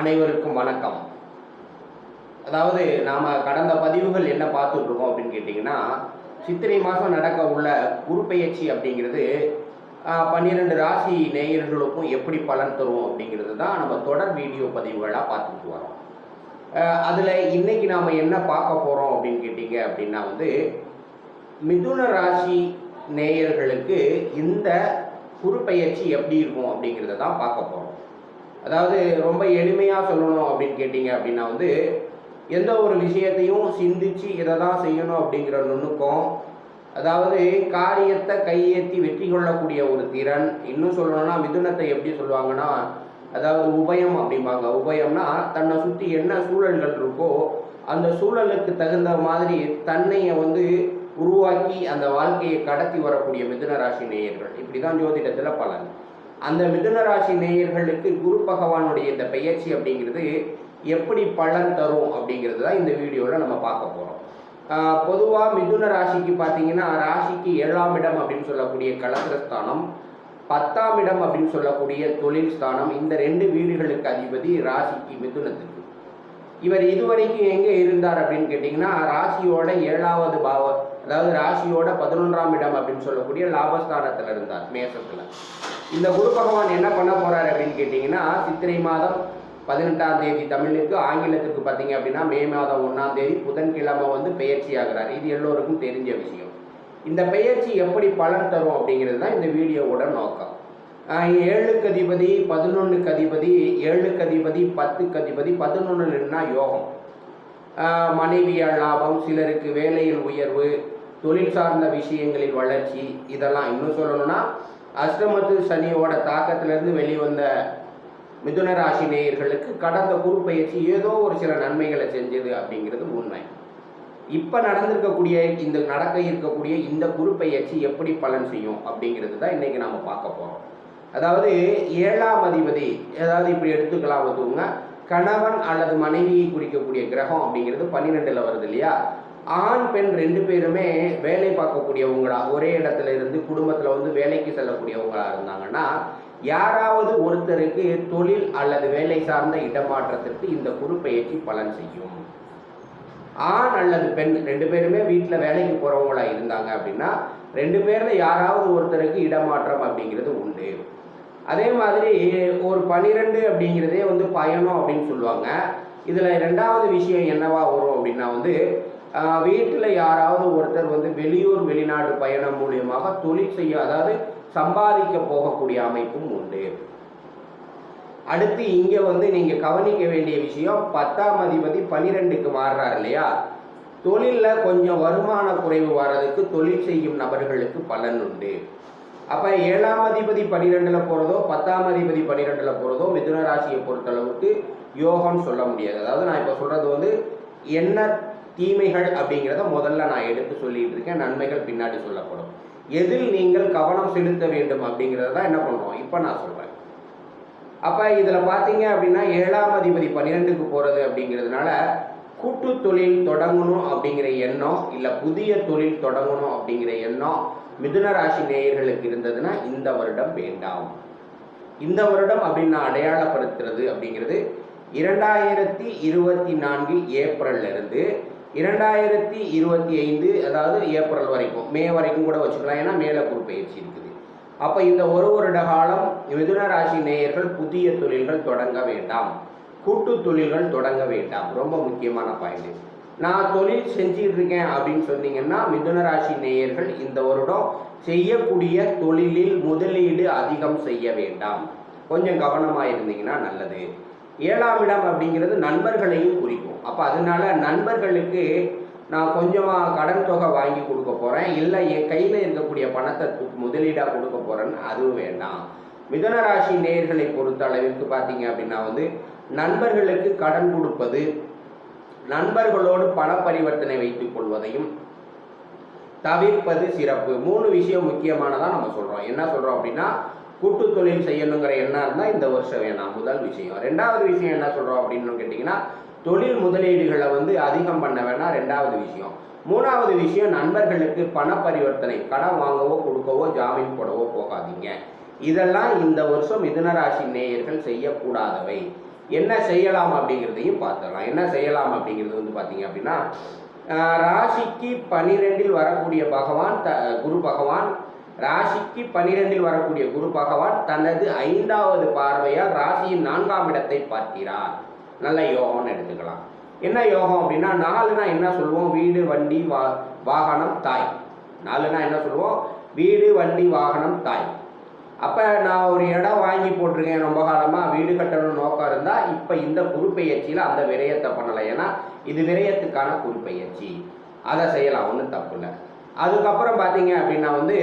அனைவருக்கும் வணக்கம். அதாவது நாம் கடந்த பதிவுகள் என்ன பார்த்துட்ருக்கோம் அப்படின்னு கேட்டிங்கன்னா சித்திரை மாதம் நடக்க உள்ள குருப்பெயர்ச்சி அப்படிங்கிறது பன்னிரெண்டு ராசி நேயர்களுக்கும் எப்படி பலன் தரும் அப்படிங்கிறது தான் நம்ம தொடர் வீடியோ பதிவுகளாக பார்த்துட்டு வரோம். அதில் இன்றைக்கி நாம் என்ன பார்க்க போகிறோம் அப்படின்னு கேட்டிங்க அப்படின்னா வந்து மிதுன ராசி நேயர்களுக்கு இந்த குருப்பெயர்ச்சி எப்படி இருக்கும் அப்படிங்கிறத தான் பார்க்க போகிறோம் அதாவது ரொம்ப எளிமையாக சொல்லணும் அப்படின்னு கேட்டிங்க அப்படின்னா வந்து எந்த ஒரு விஷயத்தையும் சிந்திச்சு இதை தான் செய்யணும் அப்படிங்கிற நுணுக்கம் அதாவது காரியத்தை கையேற்றி வெற்றி கொள்ளக்கூடிய ஒரு திறன் இன்னும் சொல்லணும்னா மிதுனத்தை எப்படி சொல்லுவாங்கன்னா அதாவது உபயம் அப்படிம்பாங்க. உபயம்னா தன்னை சுற்றி என்ன சூழல்கள் இருக்கோ அந்த சூழலுக்கு தகுந்த மாதிரி தன்னையை வந்து உருவாக்கி அந்த வாழ்க்கையை கடத்தி வரக்கூடிய மிதுன ராசி நேயர்கள். இப்படி தான் ஜோதிடத்தில் பலன். அந்த மிதுன ராசி நேயர்களுக்கு குரு பகவானுடைய இந்த பெயர்ச்சி அப்படிங்கிறது எப்படி பலன் தரும் அப்படிங்கிறது தான் இந்த வீடியோவில் நம்ம பார்க்க போகிறோம் பொதுவாக மிதுன ராசிக்கு பார்த்தீங்கன்னா ராசிக்கு ஏழாம் இடம் அப்படின்னு சொல்லக்கூடிய கலத்திரஸ்தானம் பத்தாம் இடம் அப்படின்னு சொல்லக்கூடிய தொழில் ஸ்தானம் இந்த ரெண்டு வீடுகளுக்கு அதிபதி ராசிக்கு மிதுனத்துக்கு. இவர் இதுவரைக்கும் எங்கே இருந்தார் அப்படின்னு கேட்டிங்கன்னா ராசியோட ஏழாவது பாவ அதாவது ராசியோட பதினொன்றாம் இடம் அப்படின்னு சொல்லக்கூடிய லாபஸ்தானத்தில் இருந்தார் மேசத்தில். இந்த குரு பகவான் என்ன பண்ண போறாரு அப்படின்னு கேட்டிங்கன்னா சித்திரை மாதம் பதினெட்டாம் தேதி தமிழுக்கு ஆங்கிலத்துக்கு பார்த்தீங்க அப்படின்னா மே மாதம் ஒன்றாம் தேதி புதன்கிழமை வந்து பெயர்ச்சி ஆகிறார். இது எல்லோருக்கும் தெரிஞ்ச விஷயம். இந்த பெயர்ச்சி எப்படி பலன் தரும் அப்படிங்கிறது தான் இந்த வீடியோவோட நோக்கம். ஏழுக்கு அதிபதி பதினொன்றுக்கு அதிபதி ஏழுக்கு அதிபதி பத்துக்கு அதிபதி பதினொன்றுனா யோகம். மனைவியால் லாபம் சிலருக்கு வேலையில் உயர்வு தொழில் சார்ந்த விஷயங்களில் வளர்ச்சி இதெல்லாம் இன்னும் சொல்லணும்னா அஷ்டமத்து சனியோட தாக்கத்திலிருந்து வெளிவந்த மிதுன ராசி நேயர்களுக்கு கடந்த குரு பயிற்சி ஏதோ ஒரு சில நன்மைகளை செஞ்சது அப்படிங்கிறது உண்மை. இப்போ நடந்திருக்கக்கூடிய இந்த நடக்க இருக்கக்கூடிய இந்த குரு பயிற்சி எப்படி பலன் செய்யும் அப்படிங்கிறது தான் இன்றைக்கி நம்ம பார்க்க போகிறோம் அதாவது ஏழாம் அதிபதி ஏதாவது இப்படி எடுத்துக்கலாம் வந்துங்க கணவன் அல்லது மனைவியை குறிக்கக்கூடிய கிரகம் அப்படிங்கிறது பன்னிரெண்டில் வருது இல்லையா? ஆண் பெண் ரெண்டு பேருமே வேலை பார்க்கக்கூடியவங்களா ஒரே இடத்துல இருந்து குடும்பத்தில் வந்து வேலைக்கு செல்லக்கூடியவங்களா இருந்தாங்கன்னா யாராவது ஒருத்தருக்கு தொழில் அல்லது வேலை சார்ந்த இடமாற்றத்திற்கு இந்த குரு பயிற்சி பலன் செய்யும். ஆண் அல்லது பெண் ரெண்டு பேருமே வீட்டில் வேலைக்கு போகிறவங்களா இருந்தாங்க அப்படின்னா ரெண்டு பேரில் யாராவது ஒருத்தருக்கு இடமாற்றம் அப்படிங்கிறது உண்டு. அதே மாதிரி ஒரு பன்னிரெண்டு அப்படிங்கிறதே வந்து பயணம் அப்படின்னு சொல்லுவாங்க. இதில் ரெண்டாவது விஷயம் என்னவா வரும் அப்படின்னா வந்து வீட்டில் யாராவது ஒருத்தர் வந்து வெளியூர் வெளிநாடு பயணம் மூலியமாக தொழில் செய்ய அதாவது சம்பாதிக்க போகக்கூடிய அமைப்பும் உண்டு. அடுத்து இங்கே வந்து நீங்கள் கவனிக்க வேண்டிய விஷயம் பத்தாம் அதிபதி பன்னிரெண்டுக்கு மாறுறார் இல்லையா? தொழிலில் கொஞ்சம் வருமான குறைவு வர்றதுக்கு தொழில் செய்யும் நபர்களுக்கு பலன் உண்டு. அப்போ ஏழாம் அதிபதி பன்னிரெண்டில் போகிறதோ பத்தாம் அதிபதி பன்னிரெண்டில் போகிறதோ மிதுன ராசியை பொறுத்தளவுக்கு யோகம்னு சொல்ல முடியாது. அதாவது நான் இப்போ சொல்கிறது வந்து என்ன தீமைகள் அப்படிங்கிறத முதல்ல நான் எடுத்து சொல்லிட்டு இருக்கேன். நன்மைகள் பின்னாடி சொல்லப்படும். எதில் நீங்கள் கவனம் செலுத்த வேண்டும் அப்படிங்கிறத தான் என்ன பண்ணுறோம்? இப்போ நான் சொல்கிறேன் அப்போ இதில் பார்த்தீங்க அப்படின்னா ஏழாம் அதிபதி பன்னிரெண்டுக்கு போகிறது அப்படிங்கிறதுனால கூட்டு தொழில் தொடங்கணும் அப்படிங்கிற எண்ணம் இல்லை புதிய தொழில் தொடங்கணும் அப்படிங்கிற எண்ணம் மிதுன ராசி நேயர்களுக்கு இருந்ததுன்னா இந்த வருடம் வேண்டாம். இந்த வருடம் அப்படின்னு நான் அடையாளப்படுத்துறது அப்படிங்கிறது இரண்டாயிரத்தி இருபத்தி நான்கு ஏப்ரல்ல இருந்து இரண்டாயிரத்தி இருபத்தி ஐந்து அதாவது ஏப்ரல் வரைக்கும் மே வரைக்கும் கூட வச்சுக்கலாம். ஏன்னா மேலே குறுப்பெயர்ச்சி இருக்குது. அப்போ இந்த ஒரு வருட காலம் மிதுன ராசி நேயர்கள் புதிய தொழில்கள் தொடங்க வேண்டாம். கூட்டு தொழில்கள் தொடங்க வேண்டாம். ரொம்ப முக்கியமான பாயிண்ட் நான் தொழில் செஞ்சிட்டு இருக்கேன் அப்படின்னு சொன்னீங்கன்னா மிதுன ராசி நேயர்கள் இந்த வருடம் செய்யக்கூடிய தொழிலில் முதலீடு அதிகம் செய்ய வேண்டாம். கொஞ்சம் கவனமாக இருந்தீங்கன்னா நல்லது. ஏழாம் இடம் அப்படிங்கிறது நண்பர்களையும் குறிக்கும். அப்போ அதனால நண்பர்களுக்கு நான் கொஞ்சமாக கடன் தொகை வாங்கி கொடுக்க போகிறேன் இல்லை என் கையில் இருக்கக்கூடிய பணத்தை முதலீடாக கொடுக்க போகிறேன்னு அதுவும் வேண்டாம். மிதன ராசி பொறுத்த அளவிற்கு பார்த்தீங்க அப்படின்னா வந்து நண்பர்களுக்கு கடன் கொடுப்பது நண்பர்களோடு பண பரிவர்த்தனை வைத்துக் கொள்வதையும் தவிர்ப்பது சிறப்பு. மூணு விஷயம் முக்கியமானதாக நம்ம சொல்கிறோம் என்ன சொல்கிறோம் அப்படின்னா கூட்டு தொழில் செய்யணுங்கிற எண்ணம் இருந்தால் இந்த வருஷம் வேணாம் முதல் விஷயம். ரெண்டாவது விஷயம் என்ன சொல்கிறோம் அப்படின்னு கேட்டிங்கன்னா தொழில் முதலீடுகளை வந்து அதிகம் பண்ண வேணாம் ரெண்டாவது விஷயம். மூணாவது விஷயம் நண்பர்களுக்கு பண பரிவர்த்தனை கடன் வாங்கவோ கொடுக்கவோ ஜாமீன் போடவோ போகாதீங்க. இதெல்லாம் இந்த வருஷம் மிதுன ராசி நேயர்கள் செய்யக்கூடாதவை. என்ன செய்யலாம் அப்படிங்கிறதையும் பார்த்துடலாம். என்ன செய்யலாம் அப்படிங்கிறது வந்து பார்த்தீங்க அப்படின்னா ராசிக்கு பனிரெண்டில் வரக்கூடிய பகவான் த குரு பகவான் ராசிக்கு பனிரெண்டில் வரக்கூடிய குரு பகவான் தனது ஐந்தாவது பார்வையால் ராசியின் நான்காம் இடத்தை பார்க்கிறார். நல்ல யோகம்னு எடுத்துக்கலாம். என்ன யோகம் அப்படின்னா நாலுனா என்ன சொல்லுவோம்? வீடு வண்டி வா வாகனம் தாய். நாலுனா என்ன சொல்லுவோம்? வீடு வண்டி வாகனம் தாய். அப்போ நான் ஒரு இடம் வாங்கி போட்டிருக்கேன் ரொம்ப காலமாக வீடு கட்டணும் நோக்கம் இருந்தால் இப்போ இந்த குறிப்பெயர்ச்சியில் அந்த விரயத்தை பண்ணலை ஏன்னா இது விரயத்துக்கான குறிப்பெயர்ச்சி அதை செய்யலாம் ஒன்றும் தப்பு இல்லை. அதுக்கப்புறம் பார்த்தீங்க அப்படின்னா வந்து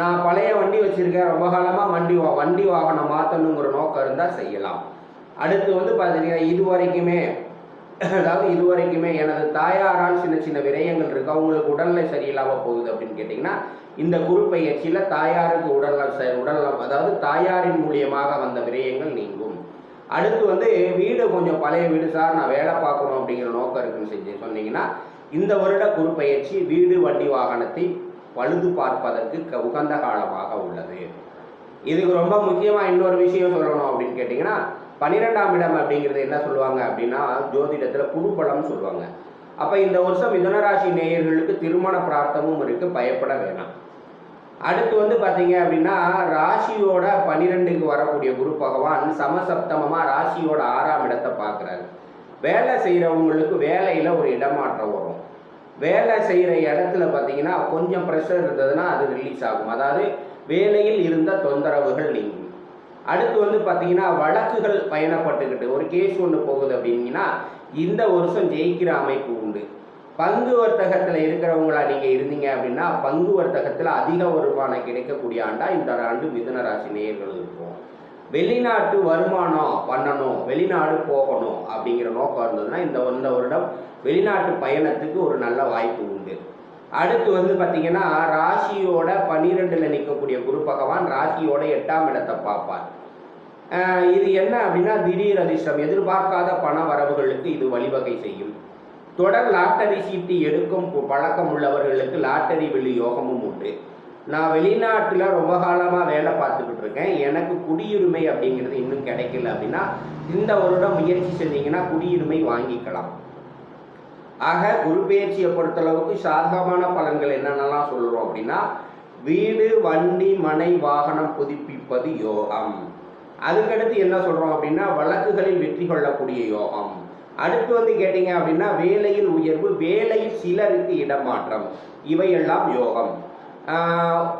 நான் பழைய வண்டி வச்சுருக்கேன் ரொம்ப காலமாக வண்டி வா வண்டி வாகனம் மாற்றணுங்கிற நோக்கம் இருந்தால் செய்யலாம். அடுத்து வந்து பார்த்தீங்கன்னா இது வரைக்குமே அதாவது இது வரைக்குமே எனது தாயாரால் சின்ன சின்ன விரயங்கள் இருக்குது அவங்களுக்கு உடல்நிலை சரியில்லாமல் போகுது அப்படின்னு கேட்டிங்கன்னா இந்த குறுப்பெயர்ச்சியில் தாயாருக்கு உடல்நலம் ச உடல்நலம் அதாவது தாயாரின் மூலியமாக வந்த விரயங்கள் நீங்கும். அடுத்து வந்து வீடு கொஞ்சம் பழைய வீடு சார் நான் வேலை பார்க்கணும் அப்படிங்கிற நோக்கம் இருக்குன்னு செஞ்சு சொன்னீங்கன்னா இந்த வருட குறுப்பெயர்ச்சி வீடு வண்டி வாகனத்தை பழுது பார்ப்பதற்கு க- உகந்த காலமாக உள்ளது. இதுக்கு ரொம்ப முக்கியமாக இன்னொரு விஷயம் சொல்லணும் அப்படின்னு கேட்டிங்கன்னா பன்னிரெண்டாம் இடம் அப்படிங்கிறது என்ன சொல்லுவாங்க அப்படின்னா ஜோதிடத்தில் குருபலம் சொல்லுவாங்க. அப்போ இந்த வருஷம் மிதனராசி நேயர்களுக்கு திருமண பிரார்த்தமும் இருக்குது பயப்பட வேணாம். அடுத்து வந்து பார்த்தீங்க அப்படின்னா ராசியோட பன்னிரெண்டுக்கு வரக்கூடிய குரு பகவான் சமசப்தமமாக ராசியோட ஆறாம் இடத்தை பார்க்குறாரு. வேலை செய்கிறவங்களுக்கு வேலையில் ஒரு இடமாற்றம் வரும். வேலை செய்கிற இடத்துல பார்த்தீங்கன்னா கொஞ்சம் ப்ரெஷர் இருந்ததுன்னா அது ரிலீஸ் ஆகும். அதாவது வேலையில் இருந்த தொந்தரவுகள் நீங்கும். அடுத்து வந்து பார்த்தீங்கன்னா வழக்குகள் பயணப்பட்டுக்கிட்டு ஒரு கேஸ் ஒன்று போகுது அப்படிங்கன்னா இந்த வருஷம் ஜெயிக்கிற அமைப்பு உண்டு. பங்கு வர்த்தகத்தில் இருக்கிறவங்களா நீங்கள் இருந்தீங்க அப்படின்னா பங்கு வர்த்தகத்தில் அதிக வருமானம் கிடைக்கக்கூடிய ஆண்டா இந்த ஆண்டு மிதுன ராசி நேயர்கள் இருக்கும் வெளிநாட்டு வருமானம் பண்ணணும் வெளிநாடு போகணும் அப்படிங்கிற நோக்கம் இருந்ததுன்னா இந்த இந்த வருடம் வெளிநாட்டு பயணத்துக்கு ஒரு நல்ல வாய்ப்பு உண்டு. அடுத்து வந்து பார்த்தீங்கன்னா ராசியோட பன்னிரெண்டில் நிற்கக்கூடிய குரு பகவான் ராசியோட எட்டாம் இடத்தை பார்ப்பார். இது என்ன அப்படின்னா திடீர் அதிர்ஷ்டம். எதிர்பார்க்காத பண வரவுகளுக்கு இது வழிவகை செய்யும். தொடர் லாட்டரி சீட்டு எடுக்கும் பழக்கம் உள்ளவர்களுக்கு லாட்டரி வெள்ளி யோகமும் உண்டு. நான் வெளிநாட்டில் ரொம்ப காலமாக வேலை பார்த்துக்கிட்டு இருக்கேன். எனக்கு குடியுரிமை அப்படிங்கிறது இன்னும் கிடைக்கல அப்படின்னா இந்த வருடம் முயற்சி செஞ்சீங்கன்னா குடியுரிமை வாங்கிக்கலாம். ஆக குருபெயர்ச்சியை பொறுத்தளவுக்கு சாதகமான பலன்கள் என்னென்னலாம் சொல்கிறோம் அப்படின்னா வீடு வண்டி மனை வாகனம் புதுப்பிப்பது யோகம். அதுக்கடுத்து என்ன சொல்கிறோம் அப்படின்னா வழக்குகளில் வெற்றி கொள்ளக்கூடிய யோகம். அடுத்து வந்து கேட்டிங்க அப்படின்னா வேலையில் உயர்வு வேலையில் சிலருக்கு இடமாற்றம். இவையெல்லாம் யோகம்.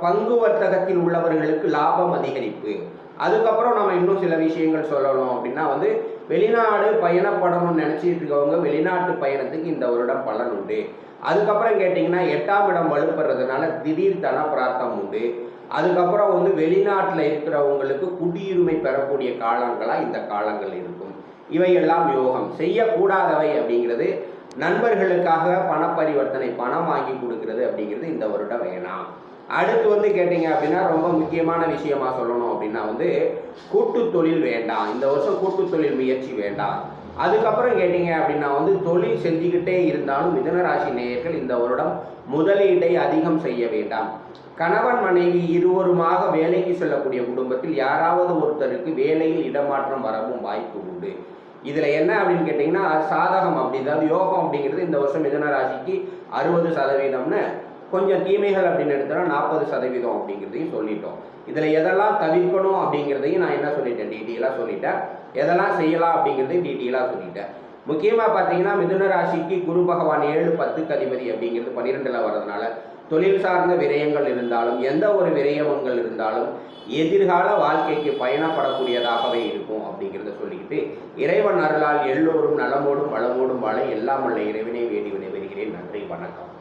பங்கு வர்த்தகத்தில் உள்ளவர்களுக்கு லாபம் அதிகரிப்பு. அதுக்கப்புறம் நம்ம இன்னும் சில விஷயங்கள் சொல்லணும் அப்படின்னா வந்து வெளிநாடு பயணப்படணும்னு நினச்சிட்டு இருக்கவங்க வெளிநாட்டு பயணத்துக்கு இந்த வருடம் பலன் உண்டு. அதுக்கப்புறம் கேட்டிங்கன்னா எட்டாம் இடம் வலுப்படுறதுனால திடீர் தன பிரார்த்தம் உண்டு. அதுக்கப்புறம் வந்து வெளிநாட்டில் இருக்கிறவங்களுக்கு குடியுரிமை பெறக்கூடிய காலங்களாக இந்த காலங்கள் இருக்கும். இவையெல்லாம் யோகம். செய்யக்கூடாதவை அப்படிங்கிறது நண்பர்களுக்காக பண பரிவர்த்தனை பணம் வாங்கி கொடுக்கறது அப்படிங்கிறது இந்த வருடம் வேணாம் அடுத்து வந்து கேட்டிங்க அப்படின்னா ரொம்ப முக்கியமான விஷயமா சொல்லணும் அப்படின்னா வந்து கூட்டு தொழில் வேண்டாம் இந்த வருஷம் கூட்டு தொழில் முயற்சி வேண்டாம் அதுக்கப்புறம் கேட்டிங்க அப்படின்னா வந்து தொழில் செஞ்சுக்கிட்டே இருந்தாலும் மிதனராசி நேயர்கள் இந்த வருடம் முதலீட்டை அதிகம் செய்ய வேண்டாம். கணவன் மனைவி இருவருமாக வேலைக்கு செல்லக்கூடிய குடும்பத்தில் யாராவது ஒருத்தருக்கு வேலையில் இடமாற்றம் வரவும் வாய்ப்பு உண்டு. இதில் என்ன அப்படின்னு கேட்டிங்கன்னா சாதகம் அப்படி அதாவது யோகம் அப்படிங்கிறது இந்த வருஷம் மிதன ராசிக்கு அறுபது சதவீதம்னு கொஞ்சம் தீமைகள் அப்படின்னு எடுத்தோம்னா நாற்பது சதவீதம் அப்படிங்கிறதையும் சொல்லிட்டோம். இதில் எதெல்லாம் தவிர்க்கணும் அப்படிங்கிறதையும் நான் என்ன சொல்லிட்டேன் டீட்டெயிலாக சொல்லிட்டேன். எதெல்லாம் செய்யலாம் அப்படிங்கிறதையும் டீட்டெயிலாக சொல்லிட்டேன். முக்கியமாக பார்த்தீங்கன்னா மிதுன ராசிக்கு குரு பகவான் ஏழு பத்துக்கு அதிபதி அப்படிங்கிறது பன்னிரெண்டில் வர்றதுனால தொழில் சார்ந்த விரயங்கள் இருந்தாலும் எந்த ஒரு விரயமங்கள் இருந்தாலும் எதிர்கால வாழ்க்கைக்கு பயணப்படக்கூடியதாகவே இருக்கும் அப்படிங்கிறத சொல்லிக்கிட்டு இறைவன் அருளால் எல்லோரும் நலமோடும் வளமோடும் வாழ எல்லாம் உள்ள இறைவனை வேண்டி விடைபெறுகிறேன். நன்றி வணக்கம்.